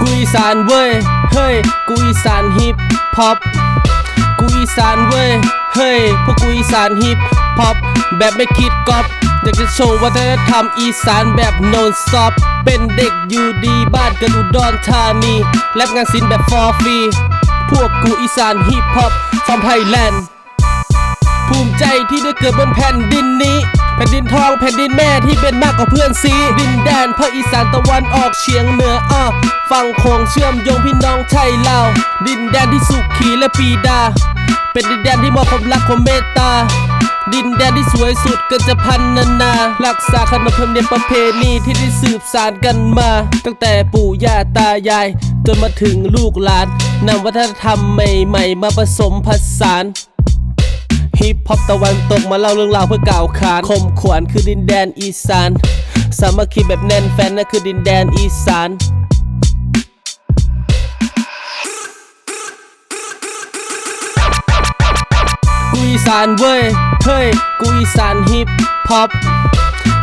กูอีสานเว้ย เฮ้ย กูอีสานฮิปฮอป อีสานเว้ย เฮ้ย พวกกูอีสานฮิปฮอปแบบไม่คิดก๊อปอยากจะโชว์วัฒนธรรมอีสานแบบโนนซอฟเป็นเด็กอยู่ดีบ้านกันอุดรธานีแลบงานศิลป์แบบฟอร์ฟีพวกกูอีสานฮิปฮอปชาวไทยแลนด์ ภูมิใจที่ได้เกิดบนแผ่นดินนี้ แผ่นดินทองแผ่นดินแม่ที่เป็นมากกว่าเพื่อนซีดินแดนภาคอีสานตะวันออกเฉียงเหนืออ้อฝั่งโขงเชื่อมโยงพี่น้องไทยลาวดินแดนที่สุขีและปีดา เป็นดินแดนที่มอบความรักความเมตตาดินแดนที่สวยสุดเกินจะพันนานารักษาขนบธรรมเนียมประเพณีที่ได้สืบสานกันมา ตั้งแต่ปู่ย่าตายาย จนมาถึงลูกหลานนำวัฒนธรรมใหม่ ๆ มาผสมผสาน ฮิปฮอปตะวันตกมาเล่าเรื่องราวเพื่อกล่าวขานคมขวานคือดินแดนอีสาน สามัคคีแบบแน่นแฟนนั่นคือดินแดนอีสานกูอีสานเว้ย เฮ้ย กูอีสานฮิปฮอป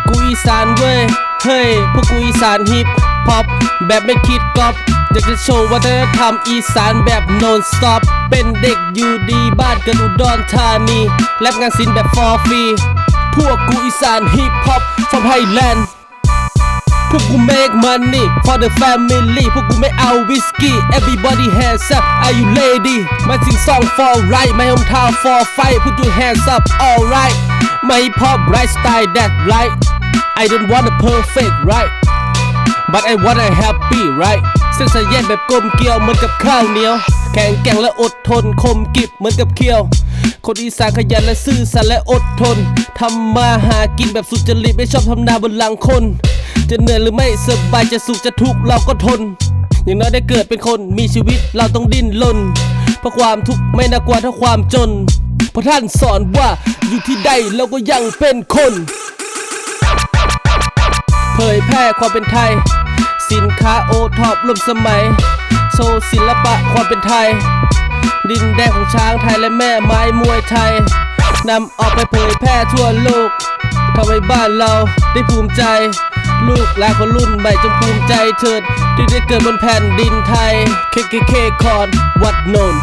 กูอีสานเว้ย เฮ้ย พวกกูอีสานฮิป ฮอปแบบไม่คิดก๊อปอยากจะโชว์วัฒนธรรมอีสานแบบ no stop เป็นเด็กอยู่ดีบ้านกันอุดรธานีแลบงานศิลป์แบบ for free พวกกูอีสานฮิปฮอป from Thailand พวกกู make money for the family พวกกูไม่เอาวิสกี้ everybody hands up are you ready มาสิงซอง for right my hometown for fight put your hands up alright my hip hop right style that right I don't want a perfect right but I want a happy right เส้นสายแยกแบบกลมเกลียวเหมือนกับข้าวเหนียว แข็งแกร่งและอดทนคมกิบเหมือนกับเคียว คนอีสานขยันและซื่อสัตย์และอดทนทำมาหากินแบบสุจริตไม่ชอบทำนาบนหลังคน จะเหนื่อยหรือไม่สบายจะสุขจะทุกข์เราก็ทน อย่างน้อยได้เกิดเป็นคนมีชีวิตเราต้องดิ้นรนเพราะความทุกข์ไม่น่ากลัวเท่าความจนเพราะท่านสอนว่าอยู่ที่ใดเราก็ยังเป็นคน แพร่ความเป็นไทย สินค้าโอท็อปร่วมสมัย โชว์ศิลปะความเป็นไทย ดินแดนของช้างไทยและแม่ไม้มวยไทยนำออกไปเผยแพร่ทั่วโลกทำให้บ้านเราได้ภูมิใจ ลูกหลานคนรุ่นใหม่จงภูมิใจเถิด ที่ได้เกิดบนแผ่นดินไทย KKK คคอนวัดโนน